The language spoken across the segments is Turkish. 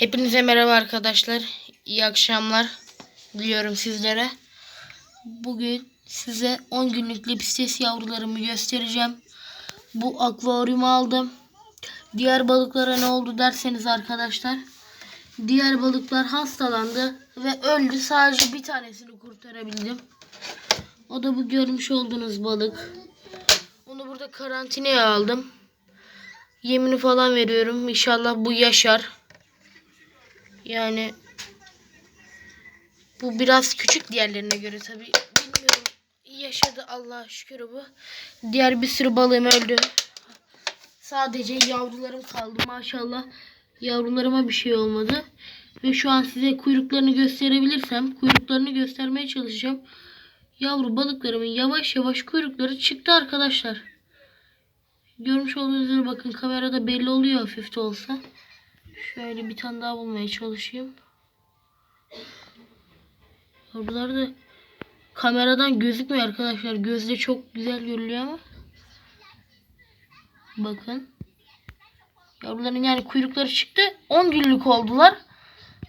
Hepinize merhaba arkadaşlar. İyi akşamlar diliyorum sizlere. Bugün size 10 günlük lepistes yavrularımı göstereceğim. Bu akvaryumu aldım. Diğer balıklara ne oldu derseniz arkadaşlar. Diğer balıklar hastalandı ve öldü. Sadece bir tanesini kurtarabildim. O da bu görmüş olduğunuz balık. Onu burada karantinaya aldım. Yemini falan veriyorum. İnşallah bu yaşar. Yani bu biraz küçük diğerlerine göre tabi. Bilmiyorum. Yaşadı Allah'a şükür bu. Diğer bir sürü balığım öldü. Sadece yavrularım kaldı maşallah. Yavrularıma bir şey olmadı. Ve şu an size kuyruklarını gösterebilirsem kuyruklarını göstermeye çalışacağım. Yavru balıklarımın yavaş yavaş kuyrukları çıktı arkadaşlar. Görmüş olduğunuz üzere bakın kamerada belli oluyor hafif de olsa. Şöyle bir tane daha bulmaya çalışayım. Yavrular da kameradan gözükmüyor arkadaşlar. Gözde çok güzel görülüyor ama. Bakın. Yavruların yani kuyrukları çıktı. 10 günlük oldular.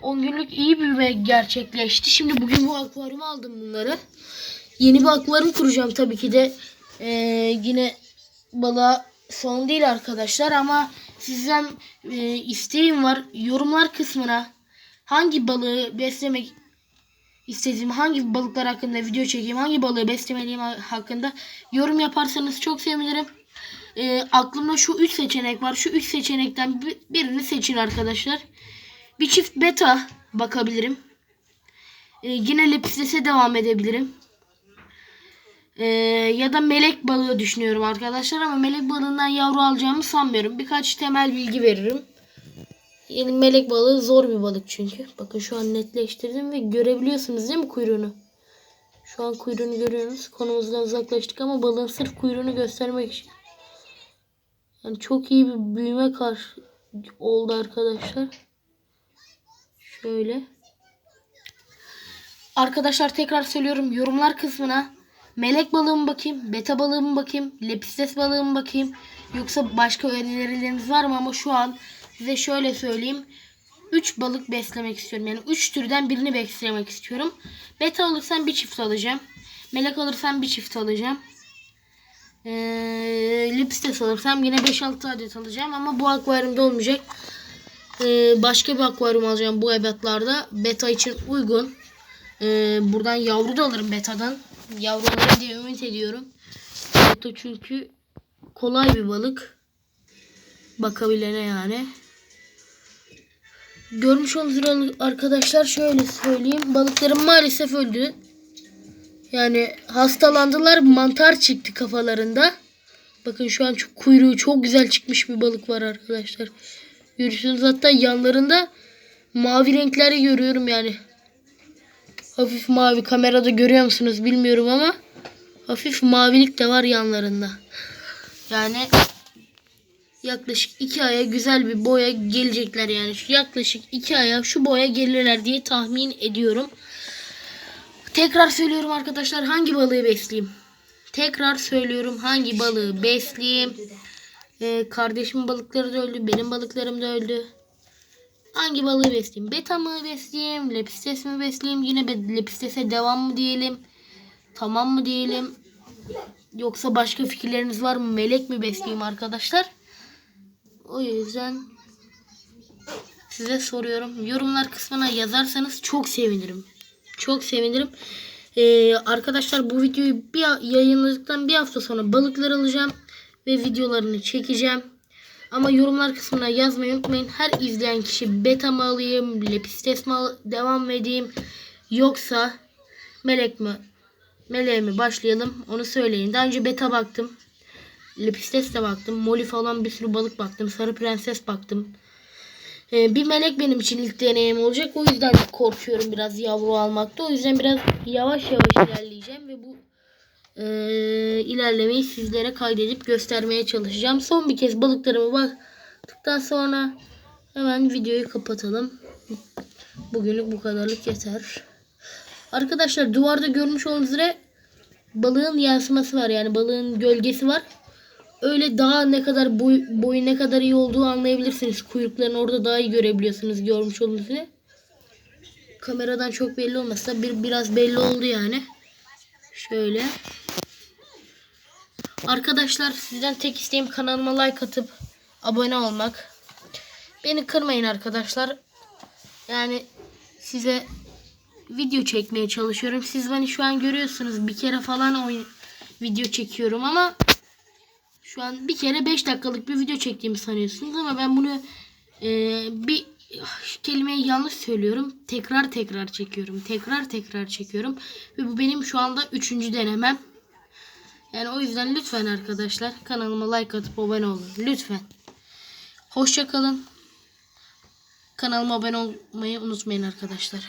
10 günlük iyi büyüme gerçekleşti. Şimdi bugün bu akvaryuma aldım bunları. Yeni bir akvaryum kuracağım tabii ki de. Ee, yine balığa son değil arkadaşlar ama sizden e, isteğim var. Yorumlar kısmına hangi balığı beslemek istediğim, hangi balıklar hakkında video çekeyim, hangi balığı beslemeliyim hakkında yorum yaparsanız çok sevinirim. E, aklımda şu üç seçenek var. Şu üç seçenekten bi- birini seçin arkadaşlar. Bir çift beta bakabilirim. E, yine lepistese devam edebilirim. Ee, ya da melek balığı düşünüyorum arkadaşlar ama melek balığından yavru alacağımı sanmıyorum. Birkaç temel bilgi veririm. Yani melek balığı zor bir balık çünkü. Bakın şu an netleştirdim ve görebiliyorsunuz değil mi kuyruğunu? Şu an kuyruğunu görüyorsunuz. Konumuzdan uzaklaştık ama balığın sırf kuyruğunu göstermek için. Yani çok iyi bir büyüme karşı oldu arkadaşlar. Şöyle. Arkadaşlar tekrar söylüyorum yorumlar kısmına melek balığı mı bakayım, beta balığı mı bakayım, lepistes balığı mı bakayım yoksa başka önerileriniz var mı ama şu an size şöyle söyleyeyim. 3 balık beslemek istiyorum. Yani 3 türden birini beslemek istiyorum. Beta alırsam bir çift alacağım. Melek alırsam bir çift alacağım. Ee, lepistes alırsam yine 5-6 adet alacağım ama bu akvaryumda olmayacak. Ee, başka bir akvaryum alacağım bu ebatlarda. Beta için uygun. Ee, buradan yavru da alırım betadan. Yavruları diye ümit ediyorum. Beta çünkü kolay bir balık. Bakabilene yani. Görmüş olduğunuz arkadaşlar şöyle söyleyeyim. Balıklarım maalesef öldü. Yani hastalandılar. Mantar çıktı kafalarında. Bakın şu an çok kuyruğu çok güzel çıkmış bir balık var arkadaşlar. Görüyorsunuz hatta yanlarında mavi renkleri görüyorum yani. Hafif mavi kamerada görüyor musunuz bilmiyorum ama hafif mavilik de var yanlarında. Yani yaklaşık iki aya güzel bir boya gelecekler yani. Şu yaklaşık iki aya şu boya gelirler diye tahmin ediyorum. Tekrar söylüyorum arkadaşlar hangi balığı besleyeyim? Tekrar söylüyorum hangi balığı besleyeyim? Ee, kardeşimin balıkları da öldü. Benim balıklarım da öldü. Hangi balığı besleyeyim? Beta mı besleyeyim? Lepistes mi besleyeyim? Yine be- lepistese devam mı diyelim? Tamam mı diyelim? Yoksa başka fikirleriniz var mı? Melek mi besleyeyim arkadaşlar? O yüzden size soruyorum. Yorumlar kısmına yazarsanız çok sevinirim. Çok sevinirim. Ee, arkadaşlar bu videoyu bir yayınladıktan bir hafta sonra balıklar alacağım ve videolarını çekeceğim. Ama yorumlar kısmına yazmayı unutmayın. Her izleyen kişi beta mı alayım, lepistes mi devam edeyim yoksa melek mi, meleğe mi başlayalım onu söyleyin. Daha önce beta baktım. Lepistes de baktım. Molly falan bir sürü balık baktım. Sarı prenses baktım. Ee, bir melek benim için ilk deneyim olacak. O yüzden korkuyorum biraz yavru almakta. O yüzden biraz yavaş yavaş ilerleyeceğim ve bu e, ilerlemeyi sizlere kaydedip göstermeye çalışacağım. Son bir kez balıklarıma baktıktan sonra hemen videoyu kapatalım. Bugünlük bu kadarlık yeter. Arkadaşlar duvarda görmüş olduğunuz üzere balığın yansıması var. Yani balığın gölgesi var. öyle daha ne kadar boy, boyu ne kadar iyi olduğu anlayabilirsiniz. Kuyruklarını orada daha iyi görebiliyorsunuz görmüş olduğunuz gibi. Kameradan çok belli olmasa bir biraz belli oldu yani. Şöyle. Arkadaşlar sizden tek isteğim kanalıma like atıp abone olmak. Beni kırmayın arkadaşlar. Yani size video çekmeye çalışıyorum. Siz beni şu an görüyorsunuz. Bir kere falan oyun video çekiyorum ama şu an bir kere 5 dakikalık bir video çektiğimi sanıyorsunuz ama ben bunu e, bir kelimeyi yanlış söylüyorum. Tekrar tekrar çekiyorum. Tekrar tekrar çekiyorum. Ve bu benim şu anda üçüncü denemem. Yani o yüzden lütfen arkadaşlar kanalıma like atıp abone olun. Lütfen. Hoşça kalın. Kanalıma abone olmayı unutmayın arkadaşlar.